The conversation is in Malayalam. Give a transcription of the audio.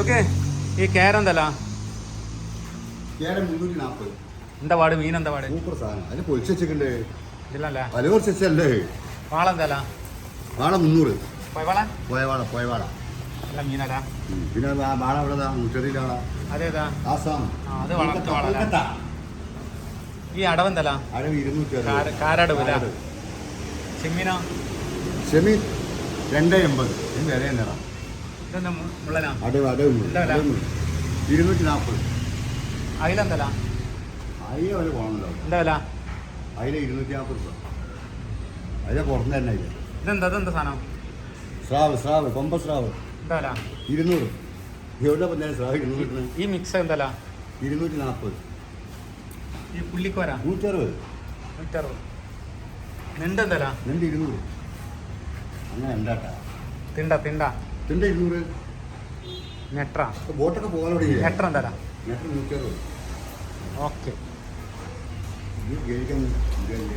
ഓക്കെ ഈ കേര നാൽപ്പത് എന്താ പാട്? മീൻ എന്താ പാട്? വെച്ചല്ലേ വാളെന്തല്ല വാള മുന്നൂറ്. പോയവാള? പോയവാള. പിന്നെ വാള ഇവിടെ മുറ്ററിയിലാള അതേതാ? ആസാം. അത് വളർത്ത് വാള അല്ലേ? ഈ അടവെന്തല്ല അടവ് ഇരുന്നൂറ്റി കാരടവ്. ചെമ്മീനോ? ചെമ്മീൻ രണ്ട് എൺപത്. വില തന്നെടാ ഇരുന്നൂറ്റി നാൽപ്പത് അയിലെന്തല്ല? അതിന് വില പോകണല്ലോ എന്താ വില? അതിന് ഇരുന്നൂറ്റി നാൽപ്പത് രൂപ. അതിനെ പുറത്ത് തന്നെ ഇല്ല ഇതെന്താ ഇതെന്താ സാധനം? സ്രാവ് സ്രാവ് കൊമ്പ സ്രാവ്. എന്താ വില? ഇരുന്നൂറ്. എവിടെ പറഞ്ഞാൽ സ്രാവ് ഈ മിക്സ് എന്തല്ല ഇരുന്നൂറ്റി നാൽപ്പത് ഈ പുള്ളിക്കോര നൂറ്ററുപത്. നൂറ്ററുപത്. നിണ്ട് എന്തല്ല രണ്ട് ഇരുന്നൂറ്. അങ്ങനെ തിണ്ട തിണ്ട. ഇതിന്റെ ഇരുന്നൂറ്? നെട്ര? ബോട്ടൊക്കെ പോകാനോടെ നെട്ര എന്തല്ല നൂറ്റി അറുപത് ഓക്കെ.